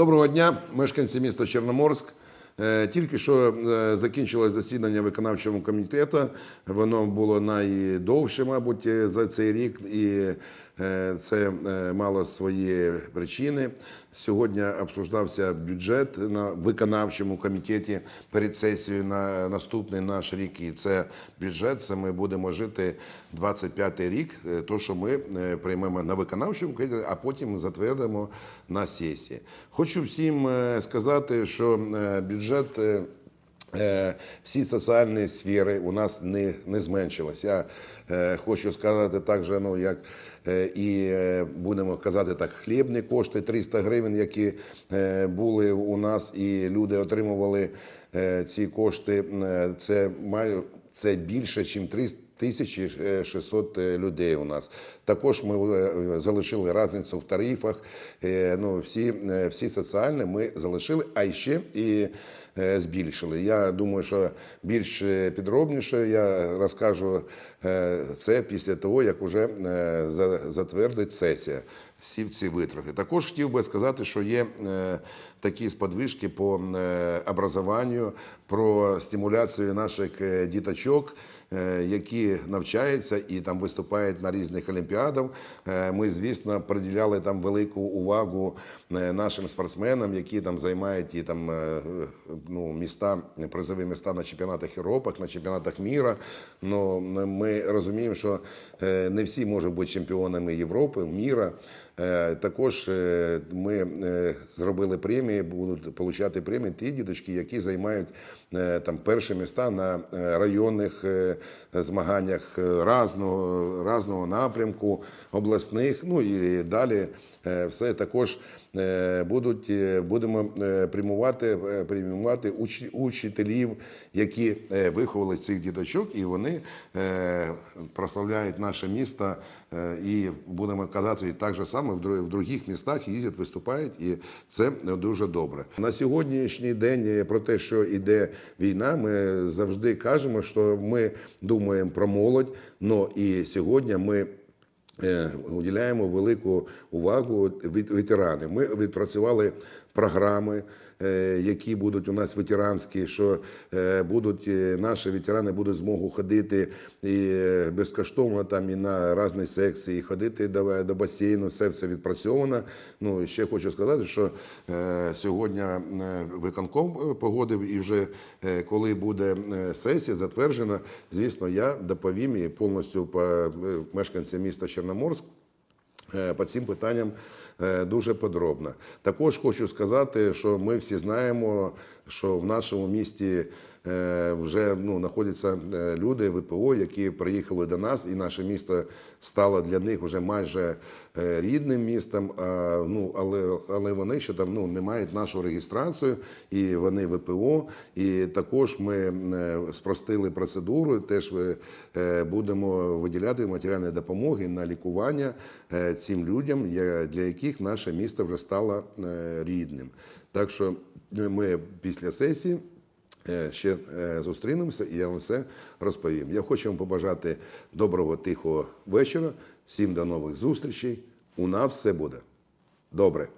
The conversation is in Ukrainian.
Доброго дня, мешканці міста Чорноморськ. Е, Тільки що е, закінчилось засідання виконавчого комітету. Воно було найдовше, мабуть, е, за цей рік, і це мало свої причини. Сьогодні обсуждався бюджет на виконавчому комітеті перед сесією на наступний наш рік. І це бюджет. Це ми будемо жити 25-й рік. То, що ми приймемо на виконавчому комітеті, а потім затвердимо на сесії. Хочу всім сказати, що е, бюджет. е, Е, Всі соціальні сфери у нас не, не зменшилось. Я е, хочу сказати так же, ну як і будемо казати так, хлібні кошти 300 гривень, які були у нас, і люди отримували ці кошти. Це маю це більше, ніж 300 1600 людей у нас. Також ми е, залишили різницю в тарифах. Е, Ну, всі, е, всі соціальні ми залишили, а ще і е, збільшили. Я думаю, що більш е, підробніше я розкажу е, це після того, як е, за- затвердить сесія. Всі ці витрати. Також хотів би сказати, що є е, такі сподвижки по е, образованню, про стимуляцію наших е, діточок, е, які навчаються і там виступають на різних олімпіадах. Е, Ми, звісно, приділяли там велику увагу е, нашим спортсменам, які там займають і там е, ну, міста, призові міста на чемпіонатах Європи, на чемпіонатах міра. Ну, ми розуміємо, що е, не всі можуть бути чемпіонами Європи, міра. Е, Також е, ми зробили премії, будуть отримати премії ті діточки, які займають там перші міста на районних змаганнях е, разного, напрямку, обласних. Ну і далі все також е, будуть е, будемо е, приймувати, е, приймувати уч- учителів, які е, виховали цих діточок, і вони е, прославляють наше місто. е, І будемо казати, так же саме в других містах їздять, виступають, і це дуже добре. На сьогоднішній день е, про те, що йде війна, ми завжди кажемо, що ми думаємо про молодь. но і сьогодні ми е, уділяємо велику увагу від- ветерани. Ми відпрацювали програми, е, які будуть у нас ветеранські, що е, будуть е, наші ветерани будуть змогу ходити і безкоштовно там і на різні секції, ходити до, до басейну. Все все відпрацьовано. Ну ще хочу сказати, що сьогодні виконком погодив, і вже коли буде сесія затверджена, звісно, я доповім і повністю по мешканцям міста Чорноморськ. Е, По цим питанням е, дуже подробно. Також хочу сказати, що ми всі знаємо, що в нашому місті е, вже ну, знаходяться е, люди ВПО, які приїхали до нас, і наше місто стало для них вже майже е, рідним містом. А, ну, але, але вони ще там ну, не мають нашу реєстрацію, і вони ВПО. І також ми спростили процедуру. Теж будемо виділяти матеріальні допомоги на лікування цим людям, для яких наше місто вже стало рідним. Так що ми після сесії. е, Ще е, зустрінемося і я вам все розповім. Я хочу вам побажати доброго тихого вечора. Всім до нових зустрічей. У нас все буде добре.